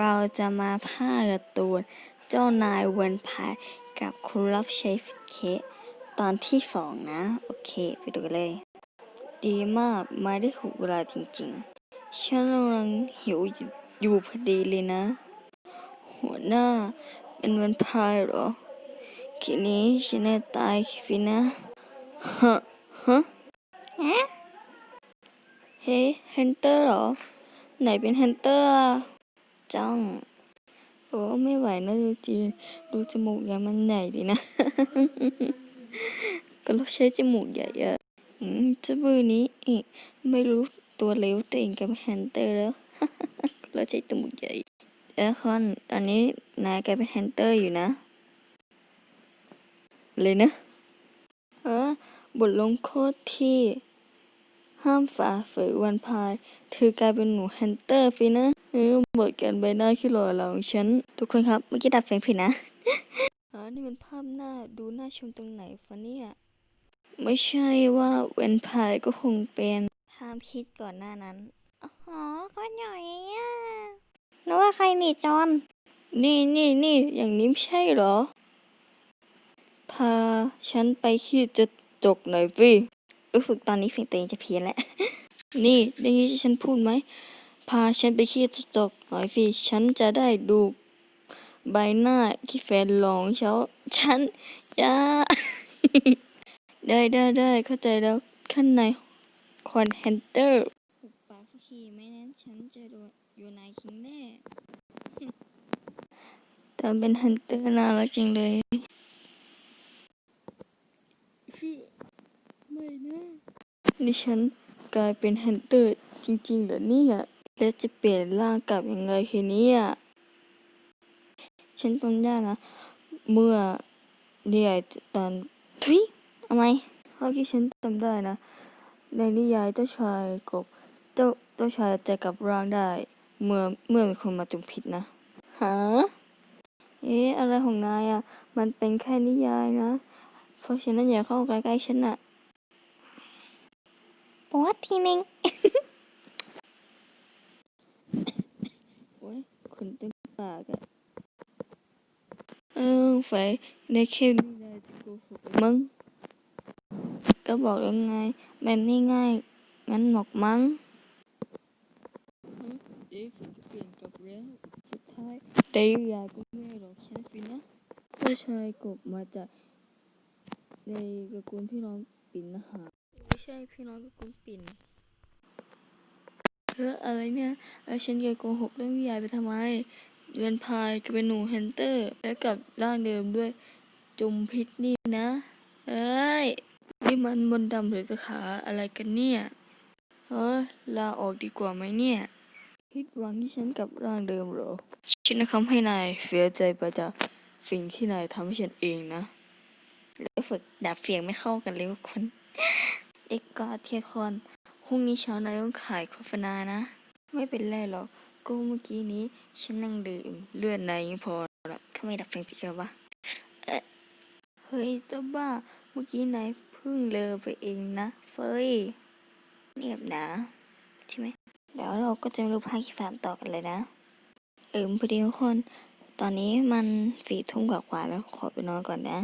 เราจะมาพาคการ์ตูนเจ้านายวันพายกับคุณรับใช้เคสตอนที่สองนะ โอเค ไปดูกันเลย ดีมากมาได้ถูกเวลาจริงๆ ฉันกำลังหิวอยู่พอดีเลยนะ หัวหน้าเป็นวันพายเหรอทีนี้ฉันจะตายฟินะฮะฮะเฮ้เฮนเตอร์เหรอ ไหนเป็นเฮนเตอร์อะ จ้อง โอ้ไม่ไหวนะดูจีดูจมูกแกมันใหญ่ดีนะ ก็เราใช้จมูกใหญ่อะอืมเจ้าบือนี้อีกไม่รู้ตัวเล็วตัวเองกับแฮนเตอร์แล้ว เราใช้จมูกใหญ่เออคอนตอนนี้นายกลายเป็นแฮนเตอร์อยู่นะ เลยนะ เออบทลงโทษที่ ห้ามฝ่าฝืนวันพายเธอกลายเป็นหนูแฮนเตอร์ฟินะเออบทการใบหน้าที่หล่อเหลาของฉัน ทุกคนครับ เมื่อกี้ดัดเสียงผิดนะอ๋อนี่เป็นภาพหน้าดูน่าชมตรงไหนฟะเนี่ย ไม่ใช่ว่าเวนพายก็คงเป็นห้ามคิดก่อนหน้านั้นอ๋อก็หน่อยอะนึกว่าใครหนีจอนนี่นี่นี่อย่างนี้ไม่ใช่เหรอ พาฉันไปขี้จะจกหน่อยสิ รู้สึกตอนนี้เสียงตัวเองจะเพี้ยนแล้ว นี่ได้ยินที่ฉันพูดไหม พาฉันไปขี้จะจกหน่อยสิ ฉันจะได้ดูใบหน้าที่แฟนหลองเช้าฉันอยาได้ได้ได้เข้าใจแล้วข้างในคอนเฮนเตอร์หุบปากสักทีไม่นั้น ฉันจะโดนอยู่ในคิงแน่แต่เป็นฮันเตอร์น่ารักจริงเลย ไม่นะนี่ฉันกลายเป็นฮันเตอร์จริงๆเหรอเนี่ยแล้วจะเปลี่ยนร่างกลับยังไงทีเนี้อะฉันจำได้นะ เมื่อเดียตอนทุยทำไมเท่าะที่ฉันจำได้นะ ในนิยายเจ้าชายกบเจ้าเจ้าชายจะกลับร่างได้ เมื่อเมื่อมีคนมาจุมพิษนะฮะเอ๊ะอะไรของนายอะ มันเป็นแค่นิยายนะ เพราะฉะนั้นอย่าเข้าใกล้ๆฉันอะ ปวดทีนึงโอ้ยขนเต็มปากอะเออไฟในแค่นี้นายจะโกหกมั้งก็บอกแล้วไงมันไม่ง่ายงั้นหรอกมั้งเดี๋ยวผมจะเปลี่ยนกลับแล้วสุดท้ายเตยยาก็ไม่หรอกฉันฟินะผู้ชายกบมาจากในตระกูลพี่น้องปิ่นนะฮะไม่ ใช่พี่น้องตระกูลปิ่นเรื่องอะไรเนี่ยแล้วฉันจะโกหกเรื่องวิยายไปทำไมเวนพายก็เป็นหนูแฮนเตอร์ แล้วกับร่างเดิมด้วยจุมพิษนี่นะ เอ้ย นี่มันมนดำหรือกระขาอะไรกันเนี่ยเออลาออกดีกว่าไหมเนี่ยคิดหวังที่ฉันกลับร่างเดิมเหรอ ฉันจะทำให้นายเสียใจไปจากสิ่งที่นายทำให้ฉันเองนะ แล้วฝึกดับเสียงไม่เข้ากันเลยทุกคน เด็กกอเทียคอนพรุ่งนี้เช้านายต้องขายโฆษณานะ ไม่เป็นไรหรอกก็เมื่อกี้นี้ฉันนั่งดื่มเลือดในพอละทำไมดับเสียงผิดกันวะเอ๊ะเฮ้ยเจ้าบ้า เมื่อกี้นายเพิ่งเลอไปเองนะ เฟยเงียบนะใช่ไหมแล้วเราก็จะมาดูภาคที่สามต่อกันเลยนะเอิมพอดีทุกคน ตอนนี้มันสี่ทุ่มกว่าแล้วขอไปนอนก่อนนะ